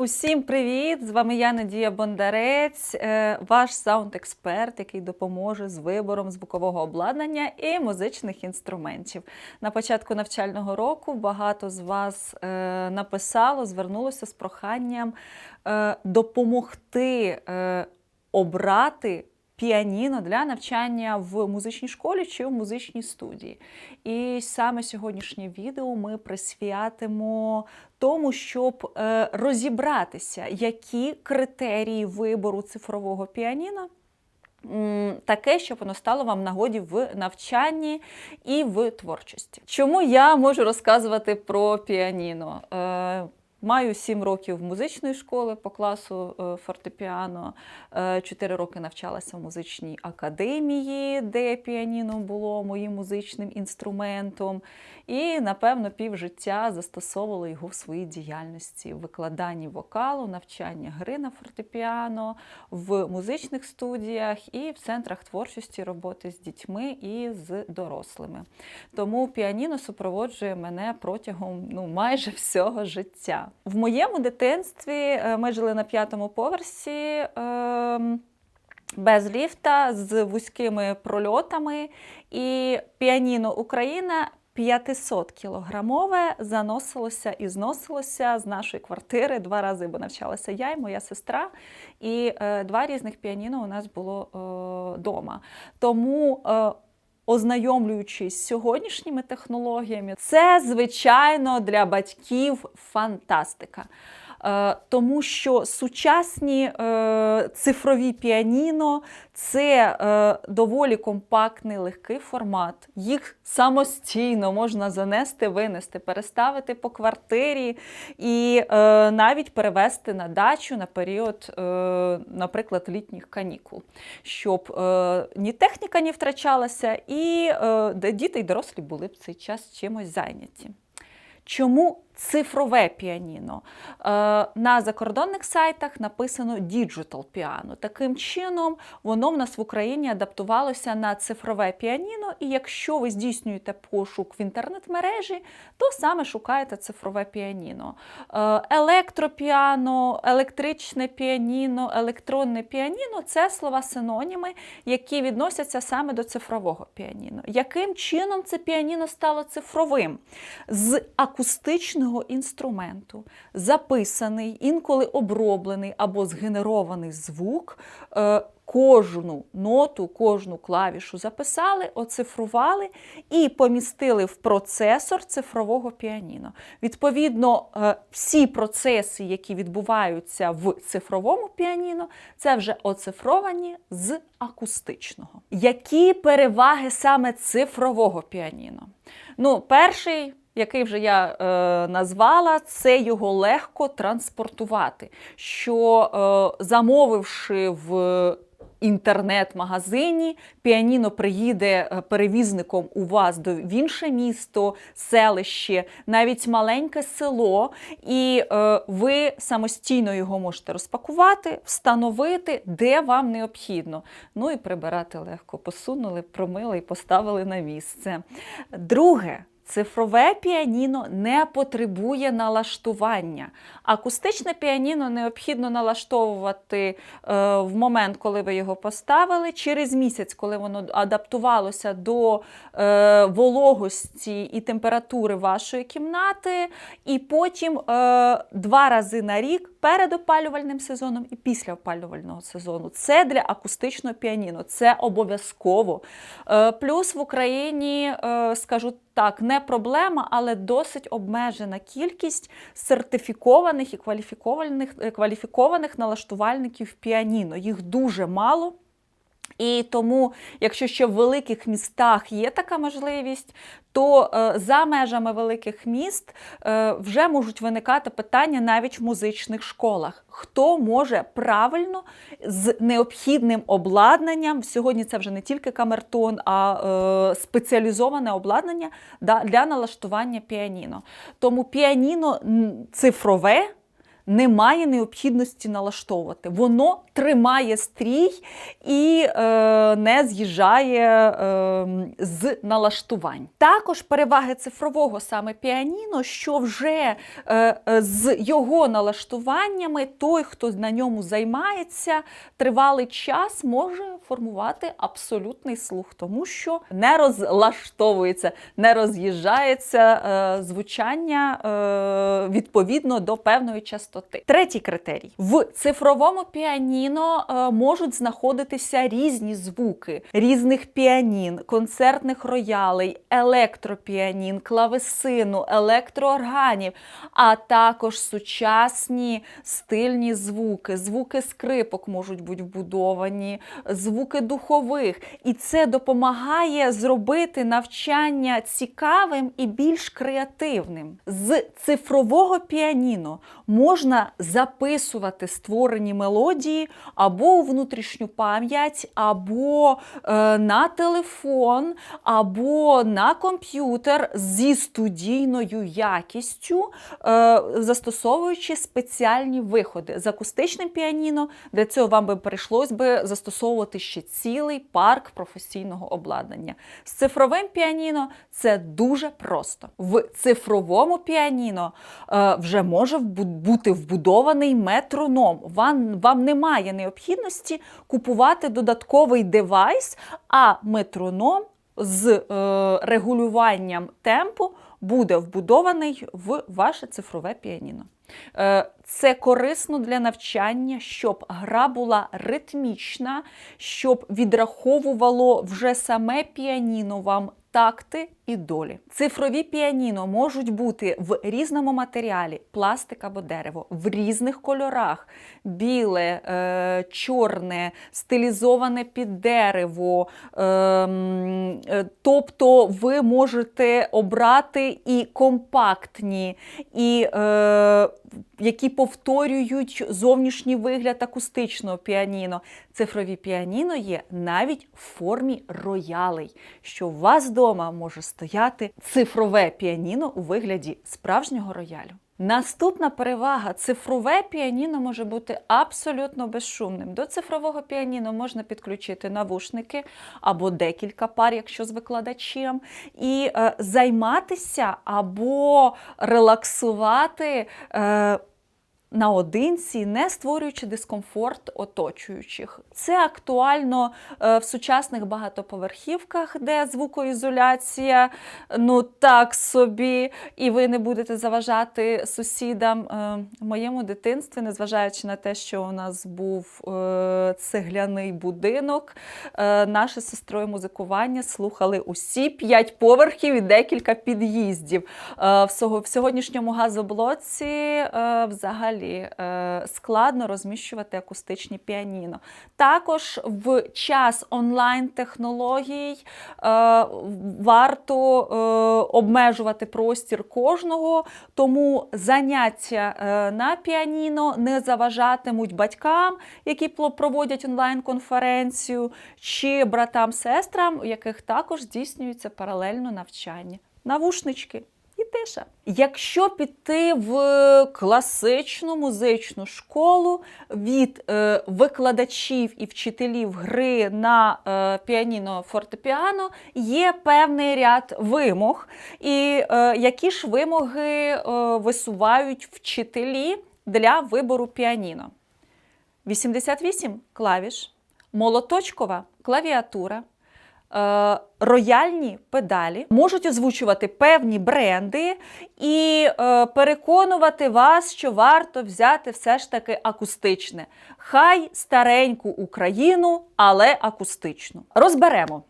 Усім привіт! З вами я Надія Бондарець, е, ваш саунд-експерт, який допоможе з вибором звукового обладнання і музичних інструментів. На початку навчального року багато з вас е, написало, звернулося з проханням е, допомогти обрати. Піаніно для навчання в музичній школі чи в музичній студії. І саме сьогоднішнє відео ми присвятимо тому, щоб е, розібратися, які критерії вибору цифрового піаніно. Таке, щоб воно стало вам нагоді в навчанні і в творчості. Чому я можу розказувати про піаніно? Е, Маю 7 років музичної школи по класу е, фортепіано. 4 роки навчалася в музичній академії, де піаніно було моїм музичним інструментом. І, напевно, півжиття застосовувала його в своїй діяльності в викладанні вокалу, навчання гри на фортепіано, в музичних студіях і в центрах творчості роботи з дітьми і з дорослими. Тому піаніно супроводжує мене протягом ну, майже всього життя. В моєму дитинстві е, ми жили на п'ятому поверсі. ем, без ліфта з вузькими прольотами, і піаніно Україна 500 кілограмове заносилося і зносилося з нашої квартири два рази, бо навчалася я і моя сестра, і е, два різних піаніно у нас було вдома. Тому е, Ознайомлюючись з сьогоднішніми технологіями, це звичайно для батьків фантастика. Е, тому що сучасні е, цифрові піаніно це е, доволі компактний легкий формат. Їх самостійно можна занести, винести, переставити по квартирі і навіть перевести на дачу на період, наприклад, літніх канікул, щоб ні техніка не втрачалася, і діти й дорослі були б цей час чимось зайняті. Чому цифрове піаніно? Е, на закордонних сайтах написано Digital Piano. Таким чином, воно в нас в Україні адаптувалося на цифрове піаніно, і якщо ви здійснюєте пошук в інтернет-мережі, то саме шукаєте цифрове піаніно. Е, електропіано, електричне піаніно, електронне піаніно це слова синоніми, які відносяться саме до цифрового піаніно. Яким чином це піаніно стало цифровим? З акустичного інструменту записаний, інколи оброблений або згенерований звук. е, Кожну ноту, кожну клавішу записали, оцифрували і помістили в процесор цифрового піаніно. Відповідно, е, всі процеси, які відбуваються в цифровому піаніно, це вже оцифровані з акустичного. Які переваги саме цифрового піаніно? Ну, перший який вже я е, назвала, це його легко транспортувати. Що е, замовивши в інтернет-магазині, піаніно приїде е, перевізником у вас до в інше місто, селище, навіть маленьке село, і е, ви самостійно його можете розпакувати, встановити, де вам необхідно. Ну і прибирати легко. Посунули, промили і поставили на місце. Друге. Цифрове піаніно не потребує налаштування. Акустичне піаніно необхідно налаштовувати е, в момент, коли ви його поставили, через місяць, коли воно адаптувалося до е, вологості і температури вашої кімнати, і потім е, два рази на рік перед опалювальним сезоном і після опалювального сезону. Це для акустичного піаніно, це обов'язково. Е, плюс в Україні, е, скажу так, не проблема, але досить обмежена кількість сертифікованих і кваліфікованих, е, кваліфікованих налаштувальників піаніно. Їх дуже мало. І тому, якщо ще в великих містах є така можливість, то е, за межами великих міст е, вже можуть виникати питання навіть в музичних школах. Хто може правильно з необхідним обладнанням, сьогодні це вже не тільки камертон, а е, спеціалізоване обладнання для налаштування піаніно. Тому піаніно цифрове немає необхідності налаштовувати. Воно тримає стрій і е, не з'їжджає е, з налаштувань. Також переваги цифрового саме піаніно, що вже е, е, з його налаштуваннями той, хто на ньому займається, тривалий час може формувати абсолютний слух, тому що не розлаштовується, не роз'їжджається е, звучання е, відповідно до певної частоти. Третій критерій: в цифровому піаніно е, можуть знаходитися різні звуки різних піанін, концертних роялей, електропіанін, клавесину, електроорганів, а також сучасні стильні звуки, звуки скрипок можуть бути вбудовані, звуки духових. І це допомагає зробити навчання цікавим і більш креативним. З цифрового піаніно можна записувати створені мелодії або у внутрішню пам'ять, або е, на телефон, або на комп'ютер зі студійною якістю, е, застосовуючи спеціальні виходи. З акустичним піаніно для цього вам би прийшлось би застосовувати ще цілий парк професійного обладнання. З цифровим піаніно це дуже просто. В цифровому піаніно е, вже може бути вбудований метроном. Вам, вам немає необхідності купувати додатковий девайс, а метроном з е, регулюванням темпу буде вбудований в ваше цифрове піаніно. Е, Це корисно для навчання, щоб гра була ритмічна, щоб відраховувало вже саме піаніно вам такти і долі. Цифрові піаніно можуть бути в різному матеріалі, пластик або дерево, в різних кольорах: біле, е, чорне, стилізоване під дерево. Е, е, тобто ви можете обрати і компактні, і е, які повторюють зовнішній вигляд акустичного піаніно. Цифрові піаніно є навіть в формі роялей, що у вас вдома може стояти цифрове піаніно у вигляді справжнього роялю. Наступна перевага цифрове піаніно може бути абсолютно безшумним. До цифрового піаніно можна підключити навушники або декілька пар, якщо з викладачем, і е, займатися або релаксувати. Е, Наодинці, не створюючи дискомфорт оточуючих. Це актуально е, в сучасних багатоповерхівках, де звукоізоляція ну так собі, і ви не будете заважати сусідам. Е, В моєму дитинстві, незважаючи на те, що у нас був е, цегляний будинок, е, наше сестрою музикування слухали усі п'ять поверхів і декілька під'їздів. Е, В сьогоднішньому газоблоці е, взагалі е, складно розміщувати акустичні піаніно. Також в час онлайн-технологій е, варто е, обмежувати простір кожного, тому заняття на піаніно не заважатимуть батькам, які проводять онлайн-конференцію, чи братам-сестрам, у яких також здійснюється паралельно навчання. Навушнички. Тиша. Якщо піти в класичну музичну школу від е, викладачів і вчителів гри на е, піаніно фортепіано, є певний ряд вимог. І е, які ж вимоги е, висувають вчителі для вибору піаніно? 88 клавіш, молоточкова клавіатура, е, рояльні педалі можуть озвучувати певні бренди і е, переконувати вас, що варто взяти все ж таки акустичне. Хай стареньку Україну, але акустичну. Розберемо.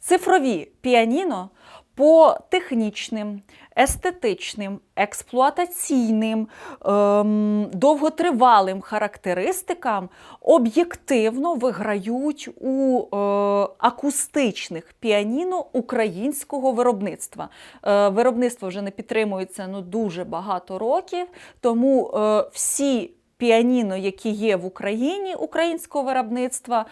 Цифрові піаніно по технічним, естетичним, експлуатаційним, ем, довготривалим характеристикам об'єктивно виграють у е, акустичних піаніно українського виробництва. Е, виробництво вже не підтримується ну, дуже багато років, тому е, всі піаніно, які є в Україні українського виробництва,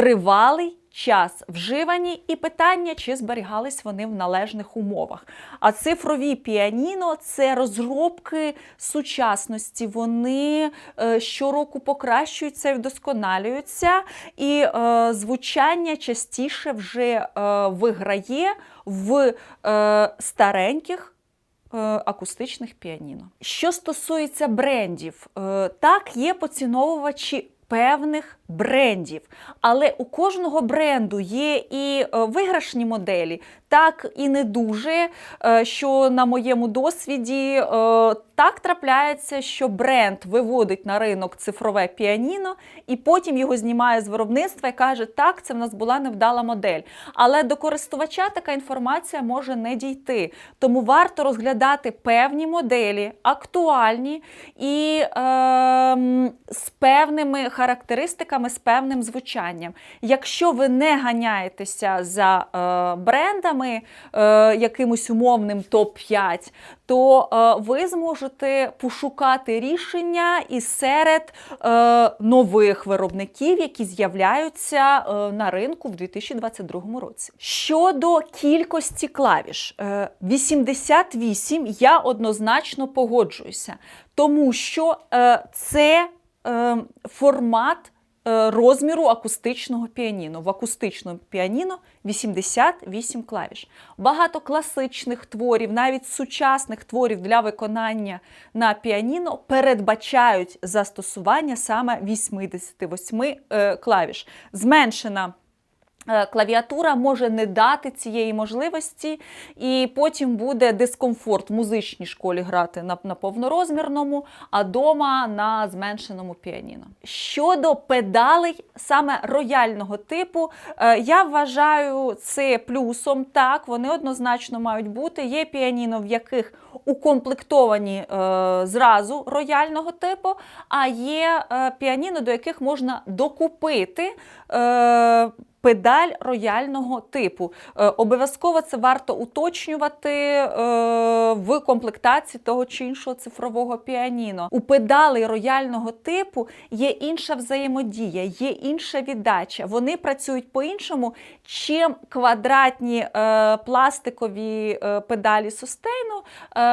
тривалий час вживані, і питання, чи зберігались вони в належних умовах. А цифрові піаніно це розробки сучасності. Вони е, щороку покращуються і вдосконалюються, і е, звучання частіше вже е, виграє в е, стареньких. е, Акустичних піаніно. Що стосується брендів, е, так, є поціновувачі певних брендів, але у кожного бренду є і е, виграшні моделі, так і не дуже. е, Що на моєму досвіді е, так трапляється, що бренд виводить на ринок цифрове піаніно, і потім його знімає з виробництва і каже, так, це в нас була невдала модель. Але до користувача така інформація може не дійти. Тому варто розглядати певні моделі, актуальні і ем, з певними характеристиками, з певним звучанням. Якщо ви не ганяєтеся за е, брендами е, якимось умовним топ-5, то е, ви зможете пошукати рішення і серед е, нових виробників, які з'являються е, на ринку в 2022 році. Щодо кількості клавіш, е, 88 я однозначно погоджуюся, тому що е, це формат е, розміру акустичного піаніно. В акустичному піаніно 88 клавіш. Багато класичних творів, навіть сучасних творів для виконання на піаніно передбачають застосування саме 88 е, клавіш. Зменшена е, клавіатура може не дати цієї можливості, і потім буде дискомфорт в музичній школі грати на, на повнорозмірному, а дома на зменшеному піаніно. Щодо педалей саме рояльного типу, е, я вважаю це плюсом. Так, вони однозначно мають бути. Є піаніно, в яких укомплектовані е, зразу рояльного типу, а є е, піаніно, до яких можна докупити. Е, Педаль рояльного типу. Е, обов'язково це варто уточнювати е, в комплектації того чи іншого цифрового піаніно. У педалей рояльного типу є інша взаємодія, є інша віддача. Вони працюють по-іншому, чим квадратні е, пластикові педалі сустейну.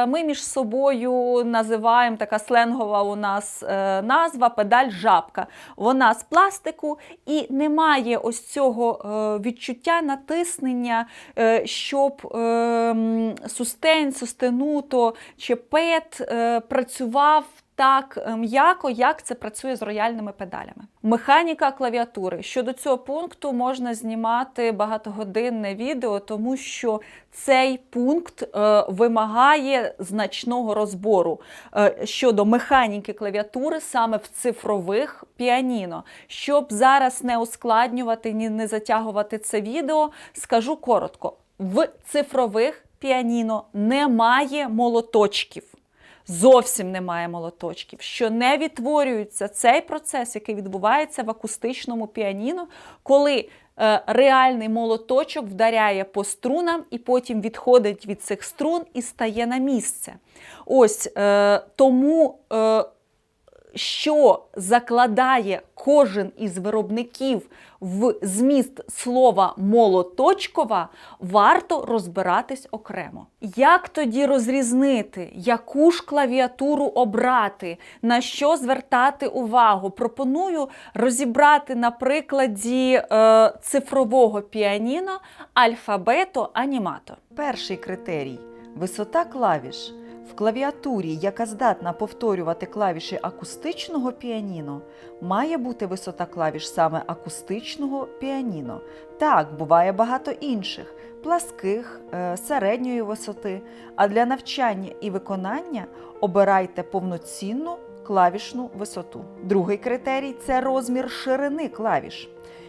Ми між собою називаємо така сленгова у нас назва педаль жабка. Вона з пластику і немає ось цього е, відчуття натиснення, е, щоб сустень, сустенуто чи пет е, працював. Так е, м'яко, як це працює з рояльними педалями. Механіка клавіатури. Щодо цього пункту можна знімати багатогодинне відео, тому що цей пункт е, вимагає значного розбору е, щодо механіки клавіатури саме в цифрових піаніно. Щоб зараз не ускладнювати, ні не затягувати це відео, скажу коротко: в цифрових піаніно немає молоточків. Зовсім немає молоточків, що не відтворюється цей процес, який відбувається в акустичному піаніно, коли е, реальний молоточок вдаряє по струнам і потім відходить від цих струн і стає на місце. Ось е, тому. Що закладає кожен із виробників в зміст слова молоточкова, варто розбиратись окремо. Як тоді розрізнити, яку ж клавіатуру обрати, на що звертати увагу? Пропоную розібрати на прикладі е, цифрового піаніно альфабето анімато. Перший критерій висота клавіш. В клавіатурі, яка здатна повторювати клавіші акустичного піаніно, має бути висота клавіш саме акустичного піаніно. Так, буває багато інших пласких, е, середньої висоти. А для навчання і виконання обирайте повноцінну клавішну висоту. Другий критерій це розмір ширини клавіш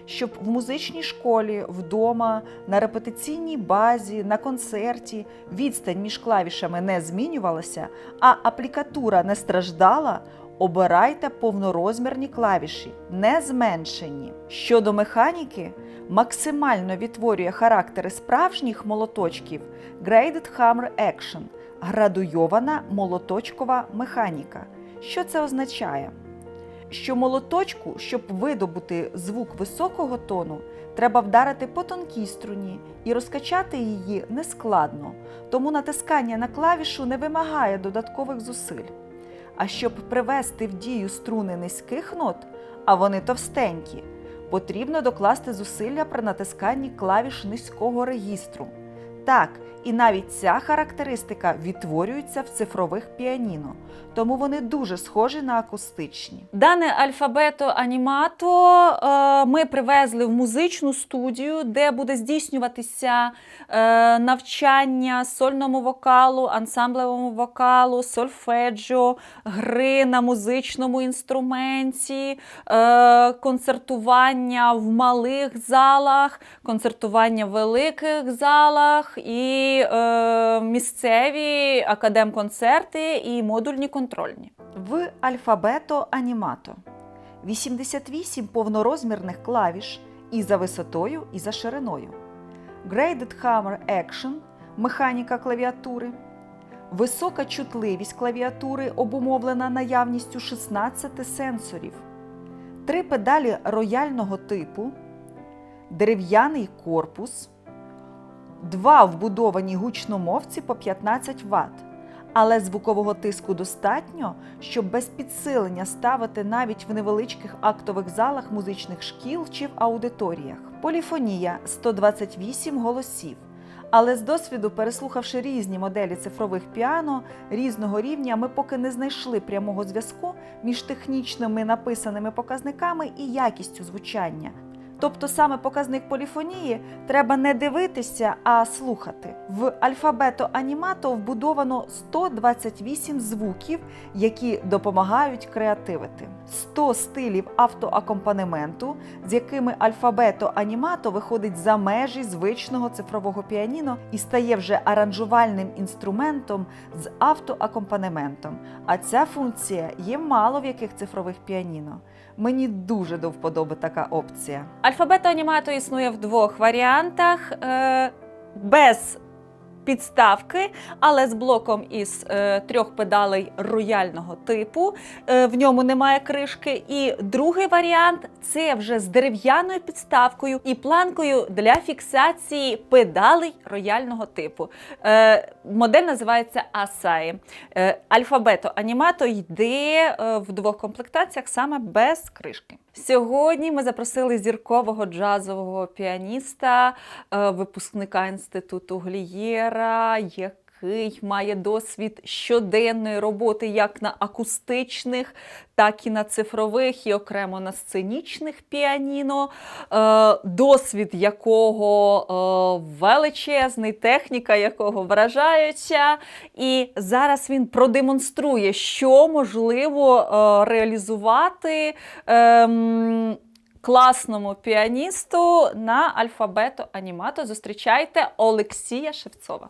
щоб в музичній школі, вдома, на репетиційній базі, на концерті відстань між клавішами не змінювалася, а аплікатура не страждала. Обирайте повнорозмірні клавіші, не зменшені. Щодо механіки, максимально відтворює характери справжніх молоточків Graded Hammer Action – градуйована молоточкова механіка. Що це означає? Що молоточку, щоб видобути звук високого тону, треба вдарити по тонкій струні і розкачати її нескладно, тому натискання на клавішу не вимагає додаткових зусиль. А щоб привести в дію струни низьких нот, а вони товстенькі, потрібно докласти зусилля при натисканні клавіш низького регістру. Так, і навіть ця характеристика відтворюється в цифрових піаніно, тому вони дуже схожі на акустичні. Дане альфабето анімато е, ми привезли в музичну студію, де буде здійснюватися е, навчання сольному вокалу, ансамблевому вокалу, сольфеджіо, гри на музичному інструменті, е, концертування в малих залах, концертування в великих залах і е, місцеві академконцерти і модульні контрольні. В альфабето анімато 88 повнорозмірних клавіш і за висотою, і за шириною. Graded Hammer Action механіка клавіатури. Висока чутливість клавіатури обумовлена наявністю 16 сенсорів. Три педалі рояльного типу, дерев'яний корпус, два вбудовані гучномовці по 15 Вт. Але звукового тиску достатньо, щоб без підсилення ставити навіть в невеличких актових залах музичних шкіл чи в аудиторіях. Поліфонія 128 голосів. Але з досвіду, переслухавши різні моделі цифрових піано різного рівня, ми поки не знайшли прямого зв'язку між технічними написаними показниками і якістю звучання. Тобто саме показник поліфонії треба не дивитися, а слухати. В альфабето анімато вбудовано 128 звуків, які допомагають креативити, 100 стилів автоакомпанементу, з якими альфабето анімато виходить за межі звичного цифрового піаніно і стає вже аранжувальним інструментом з автоакомпанементом. А ця функція є мало в яких цифрових піаніно. Мені дуже до вподоби така опція. Альфабет анімату існує в двох варіантах. Е, без підставки, але з блоком із е, трьох педалей рояльного типу. Е, в ньому немає кришки. І другий варіант це вже з дерев'яною підставкою і планкою для фіксації педалей рояльного типу. Е, модель називається Asai. Е, альфабето анімато йде е, в двох комплектаціях саме без кришки. Сьогодні ми запросили зіркового джазового піаніста, е, випускника інституту Глієра, який має досвід щоденної роботи як на акустичних, так і на цифрових, і окремо на сценічних піаніно, е, досвід якого е, величезний, техніка якого вражаюча. І зараз він продемонструє, що можливо е, реалізувати. ем, Класному піаністу на альфабето анімато зустрічайте Олексія Шевцова.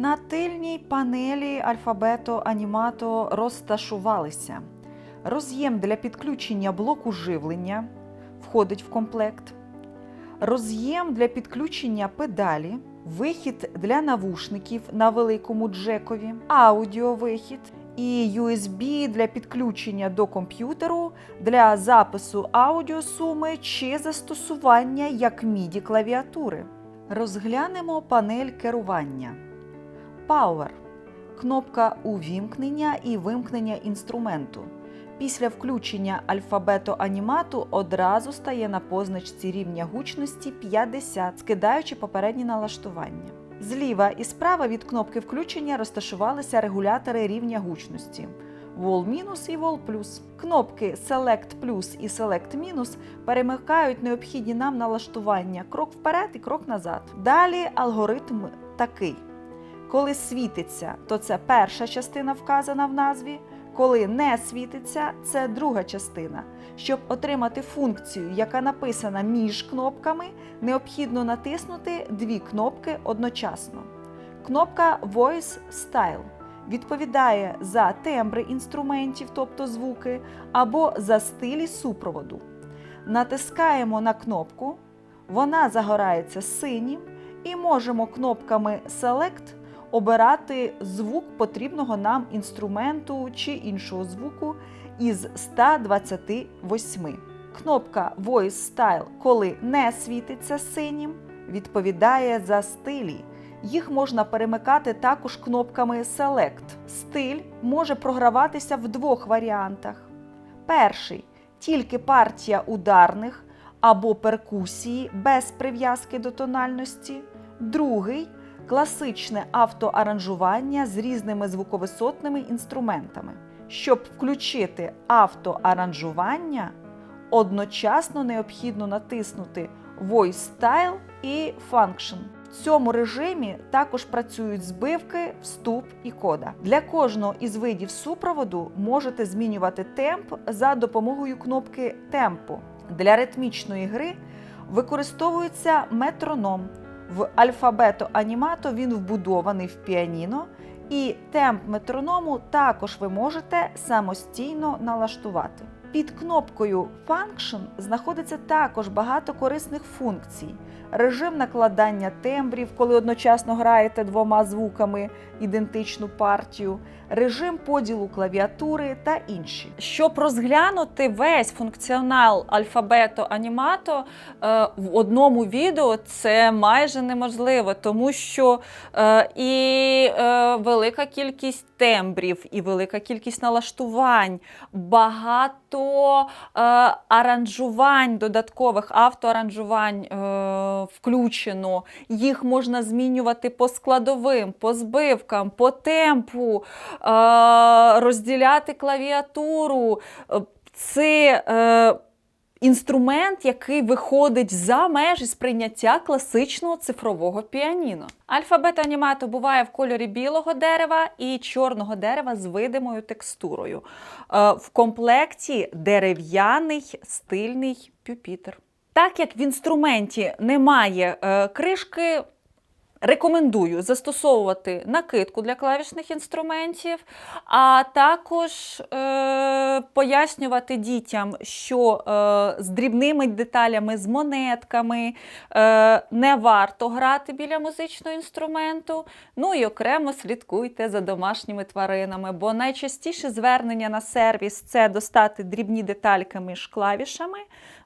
На тильній панелі альфабето анімато розташувалися. Роз'єм для підключення блоку живлення входить в комплект. Роз'єм для підключення педалі, вихід для навушників на великому джекові, аудіовихід і USB для підключення до комп'ютеру для запису аудіосуми чи застосування як MIDI клавіатури. Розглянемо панель керування. Power кнопка увімкнення і вимкнення інструменту. Після включення альфабету анімату одразу стає на позначці рівня гучності 50, скидаючи попередні налаштування. Зліва і справа від кнопки включення розташувалися регулятори рівня гучності. Wall і Wall. Кнопки Select плюс і Select мінус перемикають необхідні нам налаштування крок вперед і крок назад. Далі алгоритм такий. Коли світиться, то це перша частина вказана в назві. Коли не світиться, це друга частина. Щоб отримати функцію, яка написана між кнопками, необхідно натиснути дві кнопки одночасно. Кнопка Voice Style відповідає за тембри інструментів, тобто звуки, або за стилі супроводу. Натискаємо на кнопку, вона загорається синім, і можемо кнопками Select обирати звук потрібного нам інструменту чи іншого звуку із 128. Кнопка Voice Style, коли не світиться синім, відповідає за стилі. Їх можна перемикати також кнопками Select. Стиль може програватися в двох варіантах. Перший тільки партія ударних або перкусії без прив'язки до тональності. Другий класичне автоаранжування з різними звуковисотними інструментами. Щоб включити автоаранжування, одночасно необхідно натиснути Voice Style і Function. В цьому режимі також працюють збивки, вступ і кода. Для кожного із видів супроводу можете змінювати темп за допомогою кнопки Темпо. Для ритмічної гри використовується метроном. В альфабето анімато він вбудований в піаніно, і темп метроному також ви можете самостійно налаштувати. Під кнопкою Function знаходиться також багато корисних функцій. Режим накладання тембрів, коли одночасно граєте двома звуками ідентичну партію, режим поділу клавіатури та інші. Щоб розглянути весь функціонал альфабету анімато е, в одному відео, це майже неможливо, тому що е, і е, велика кількість тембрів, і велика кількість налаштувань, багато аранжувань, додаткових автоаранжувань включено. Їх можна змінювати по складовим, по збивкам, по темпу, розділяти клавіатуру. Е, Це е, інструмент, який виходить за межі сприйняття класичного цифрового піаніно. Альфабет анімато буває в кольорі білого дерева і чорного дерева з видимою текстурою. Е, В комплекті дерев'яний стильний пюпітер. Так як в інструменті немає е, кришки, Рекомендую застосовувати накидку для клавішних інструментів, а також е, пояснювати дітям, що е, з дрібними деталями, з монетками не варто грати біля музичного інструменту. Ну і окремо слідкуйте за домашніми тваринами, бо найчастіше звернення на сервіс це достати дрібні детальки між клавішами.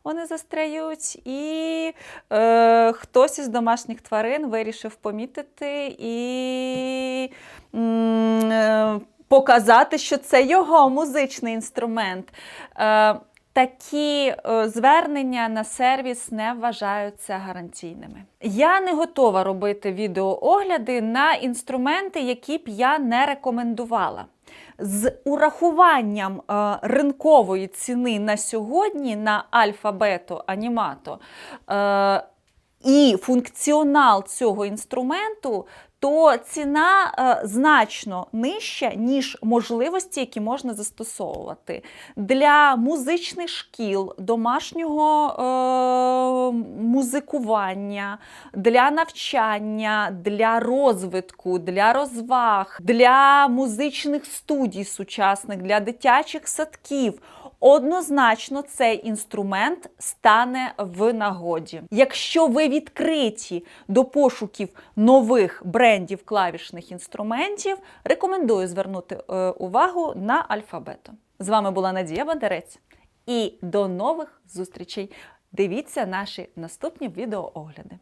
Вони застряють, і е, хтось із домашніх тварин вирішив помітити і е, показати, що це його музичний інструмент. Е, Такі е, звернення на сервіс не вважаються гарантійними. Я не готова робити відеоогляди на інструменти, які б я не рекомендувала. З урахуванням е, ринкової ціни на сьогодні на альфабето анімато і функціонал цього інструменту, то ціна е, значно нижча, ніж можливості, які можна застосовувати для музичних шкіл, домашнього е, музикування, для навчання, для розвитку, для розваг, для музичних студій сучасних, для дитячих садків. Однозначно цей інструмент стане в нагоді. Якщо ви відкриті до пошуків нових брендів клавішних інструментів, рекомендую звернути е, увагу на альфабето. З вами була Надія Бандерець. І до нових зустрічей. Дивіться наші наступні відеоогляди.